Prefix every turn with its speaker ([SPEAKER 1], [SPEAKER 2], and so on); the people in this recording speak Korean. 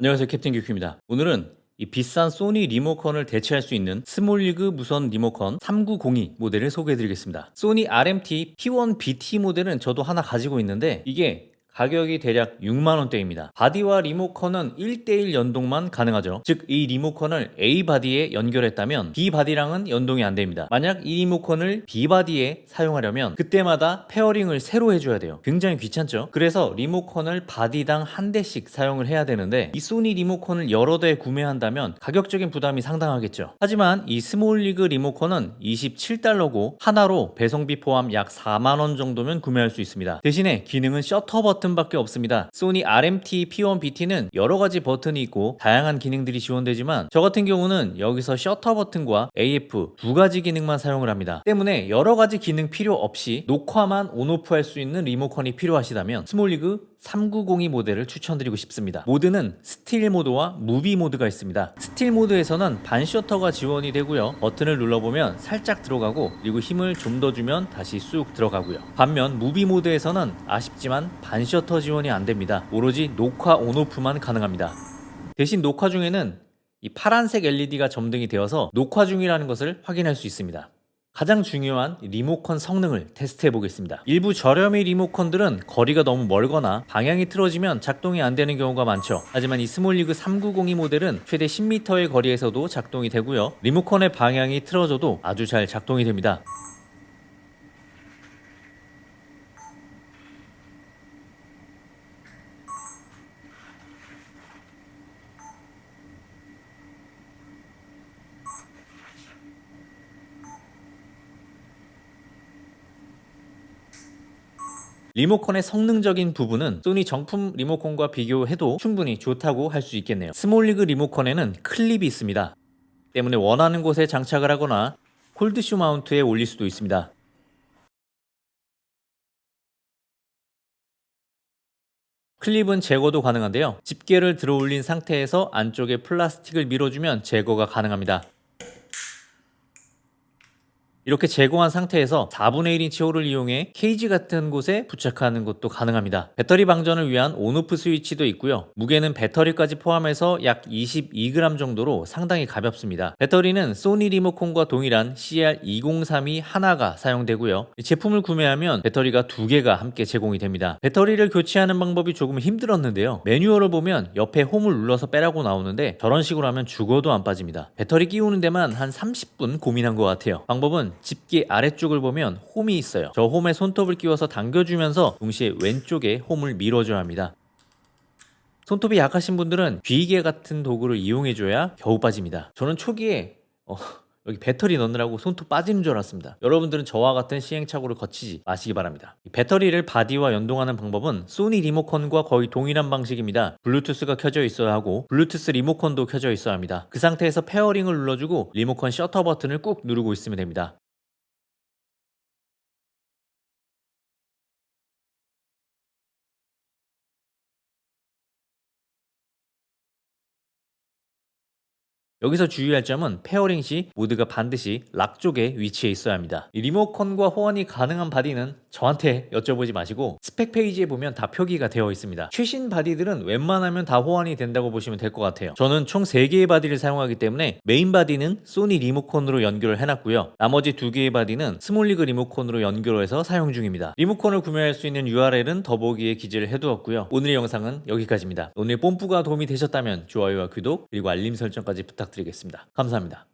[SPEAKER 1] 안녕하세요 캡틴 규큐입니다. 오늘은 이 비싼 소니 리모컨을 대체할 수 있는 스몰리그 무선 리모컨 3902 모델을 소개해드리겠습니다. 소니 RMT P1BT 모델은 저도 하나 가지고 있는데 이게 가격이 대략 6만원대입니다. 바디와 리모컨은 1대1 연동만 가능하죠. 즉, 이 리모컨을 A 바디에 연결했다면 B 바디랑은 연동이 안 됩니다. 만약 이 리모컨을 B 바디에 사용하려면 그때마다 페어링을 새로 해줘야 돼요. 굉장히 귀찮죠? 그래서 리모컨을 바디당 한 대씩 사용을 해야 되는데 이 소니 리모컨을 여러 대 구매한다면 가격적인 부담이 상당하겠죠. 하지만 이 스몰리그 리모컨은 27달러고 하나로 배송비 포함 약 4만원 정도면 구매할 수 있습니다. 대신에 기능은 셔터 버튼 밖에 없습니다. 소니 RMT P1BT는 여러 가지 버튼이 있고 다양한 기능들이 지원되지만 저 같은 경우는 여기서 셔터 버튼과 AF 두 가지 기능만 사용을 합니다. 때문에 여러 가지 기능 필요 없이 녹화만 온오프 할 수 있는 리모컨이 필요하시다면 스몰리그 3902 모델을 추천드리고 싶습니다. 모드는 스틸 모드와 무비 모드가 있습니다. 스틸 모드에서는 반 셔터가 지원이 되고요. 버튼을 눌러보면 살짝 들어가고 그리고 힘을 좀 더 주면 다시 쑥 들어가고요. 반면 무비 모드에서는 아쉽지만 반 셔터 지원이 안 됩니다. 오로지 녹화 온오프만 가능합니다. 대신 녹화 중에는 이 파란색 LED가 점등이 되어서 녹화 중이라는 것을 확인할 수 있습니다. 가장 중요한 리모컨 성능을 테스트해 보겠습니다. 일부 저렴이 리모컨들은 거리가 너무 멀거나 방향이 틀어지면 작동이 안 되는 경우가 많죠. 하지만 이 스몰리그 3902 모델은 최대 10m의 거리에서도 작동이 되고요. 리모컨의 방향이 틀어져도 아주 잘 작동이 됩니다. 리모컨의 성능적인 부분은 소니 정품 리모컨과 비교해도 충분히 좋다고 할 수 있겠네요. 스몰리그 리모컨에는 클립이 있습니다. 때문에 원하는 곳에 장착을 하거나 콜드쇼 마운트에 올릴 수도 있습니다. 클립은 제거도 가능한데요. 집게를 들어 올린 상태에서 안쪽에 플라스틱을 밀어주면 제거가 가능합니다. 이렇게 제거한 상태에서 4분의 1인치 홀을 이용해 케이지 같은 곳에 부착하는 것도 가능합니다. 배터리 방전을 위한 온오프 스위치도 있고요. 무게는 배터리까지 포함해서 약 22g 정도로 상당히 가볍습니다. 배터리는 소니 리모컨과 동일한 CR2032 하나가 사용되고요. 이 제품을 구매하면 배터리가 두 개가 함께 제공이 됩니다. 배터리를 교체하는 방법이 조금 힘들었는데요. 매뉴얼을 보면 옆에 홈을 눌러서 빼라고 나오는데 저런 식으로 하면 죽어도 안 빠집니다. 배터리 끼우는 데만 한 30분 고민한 것 같아요. 방법은 집게 아래쪽을 보면 홈이 있어요. 저 홈에 손톱을 끼워서 당겨주면서 동시에 왼쪽에 홈을 밀어줘야 합니다. 손톱이 약하신 분들은 귀이개 같은 도구를 이용해줘야 겨우 빠집니다. 저는 초기에 어, 여기 배터리 넣느라고 손톱 빠지는 줄 알았습니다. 여러분들은 저와 같은 시행착오를 거치지 마시기 바랍니다. 이 배터리를 바디와 연동하는 방법은 소니 리모컨과 거의 동일한 방식입니다. 블루투스가 켜져 있어야 하고 블루투스 리모컨도 켜져 있어야 합니다. 그 상태에서 페어링을 눌러주고 리모컨 셔터 버튼을 꾹 누르고 있으면 됩니다. 여기서 주의할 점은 페어링 시 모드가 반드시 락 쪽에 위치해 있어야 합니다. 이 리모컨과 호환이 가능한 바디는 저한테 여쭤보지 마시고 스펙 페이지에 보면 다 표기가 되어 있습니다. 최신 바디들은 웬만하면 다 호환이 된다고 보시면 될 것 같아요. 저는 총 3개의 바디를 사용하기 때문에 메인 바디는 소니 리모컨으로 연결을 해놨고요. 나머지 2개의 바디는 스몰리그 리모컨으로 연결해서 사용 중입니다. 리모컨을 구매할 수 있는 URL은 더보기에 기재를 해두었고요. 오늘의 영상은 여기까지입니다. 오늘 뽐뿌가 도움이 되셨다면 좋아요와 구독 그리고 알림 설정까지 부탁드리겠습니다. 감사합니다.